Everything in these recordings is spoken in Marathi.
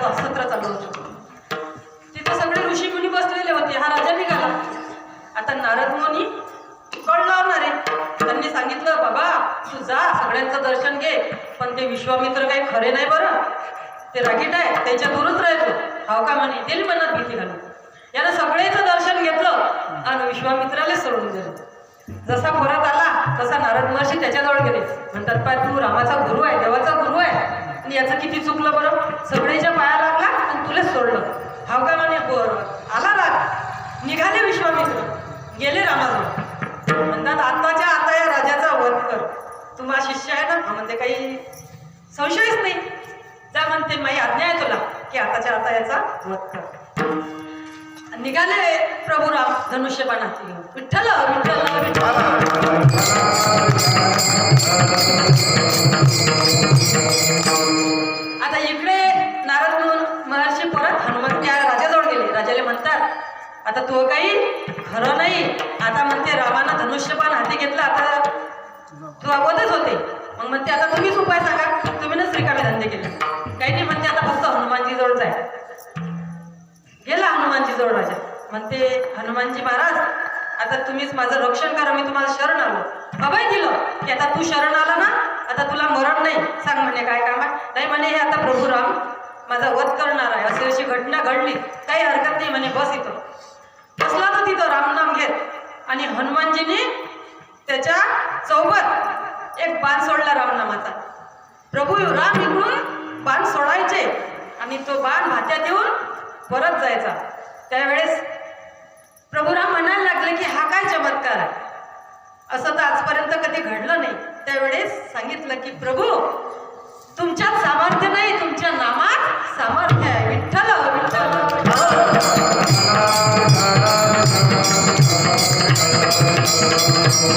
जळगाव सत्र चालू होतं तिथे सगळे ऋषी मुनी बसलेले होते हा राजा निघाला. आता नारद मुनी कळ लावणार. आहे त्यांनी सांगितलं बाबा तू जा सगळ्यांचं दर्शन घे. पण ते विश्वामित्र काही खरे नाही बरं. ते रागीट आहे त्याच्या दूरच राहतो हाव का म्हणे दिली मनात भीती घालून. यानं सगळ्याचं दर्शन घेतलं आणि विश्वामित्रालाच सोडून दिलं. जसा परत आला तसा नारद महर्षी त्याच्याजवळ गेले. म्हणतात पाय तू रामाचा गुरु आहे देवाचा गुरु आहे. आणि याचं किती चुकलं बरं? सगळेच्या पाया लागला आणि तुलाच सोडलं. हाव का म्हणे बरं आला राग. निघाले विश्वामित्र. गेले रामाजवळ. म्हणतात आताच्या आता या राजाचा वध कर. तुम्हा शिष्य आहे ना? हा म्हणते काही संशयच नाही. जा म्हणते माझी आज्ञा आहे तुला की आताच्या आता याचा वध कर. निघाले प्रभू राम धनुष्यबाण विठ्ठल विठ्ठल विठ्ठल. आता इकडे नारद म्हणून महर्षी परत हनुमान त्या राजाजवळ गेले. राजाला म्हणतात आता तो काही खरं नाही. आता म्हणते रामानं धनुष्यपान हाती घेतला आता तू अगोदरच होते. मग म्हणते आता तुम्हीच उपाय सांगा. तुम्हीच ना धंदे केले. काही नाही म्हणते आता फक्त हनुमानजी जवळ जाय. गेला हनुमानजी जवळ राजा. म्हणते हनुमानजी महाराज आता तुम्हीच माझं रक्षण करा मी तुम्हाला शरण आलो अभय दिलं की आता तू शरण आला ना आता तुला मरण नाही. सांग म्हणे काय काम आहे नाही म्हणे हे आता प्रभू राम माझा वध करणार आहे. अशी अशी घटना घडली. काही हरकत नाही म्हणे बस इथं. बसला तर तिथं रामनाम घेत. आणि हनुमानजीने त्याच्या सोबत एक बाण सोडला रामनामाचा. प्रभू राम इकडून बाण सोडायचे. आणि तो बाण भात्यात येऊन परत जायचा. त्यावेळेस प्रभू राम म्हणायला लागले की हा काय चमत्कार आहे? असं तर आजपर्यंत कधी घडलं नाही. त्यावेळेस सांगितलं की प्रभू तर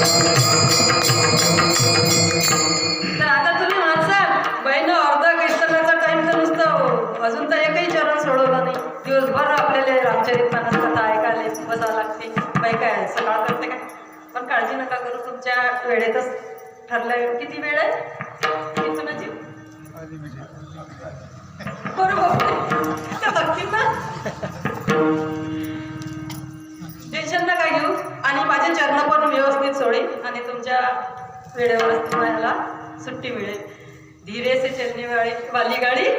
आता तुम्ही म्हणसाल बहिण अर्धा कीर्तनाचा टाइम तर नुसतं अजून तर एकही चरण सोडवलं नाही. दिवसभर आपल्याला रामचरित मानस कथा ऐकायला बसावं लागते. बाई काय सकाळ करते काय? पण काळजी नका करू तुमच्या वेळेतच ठरलं किती वेळ आहे? कीर्तनाची बरोबर. आणि तुमच्या वेळेवरच तुम्हाला सुट्टी मिळेल. धीरे से चलने वाली वाली गाडी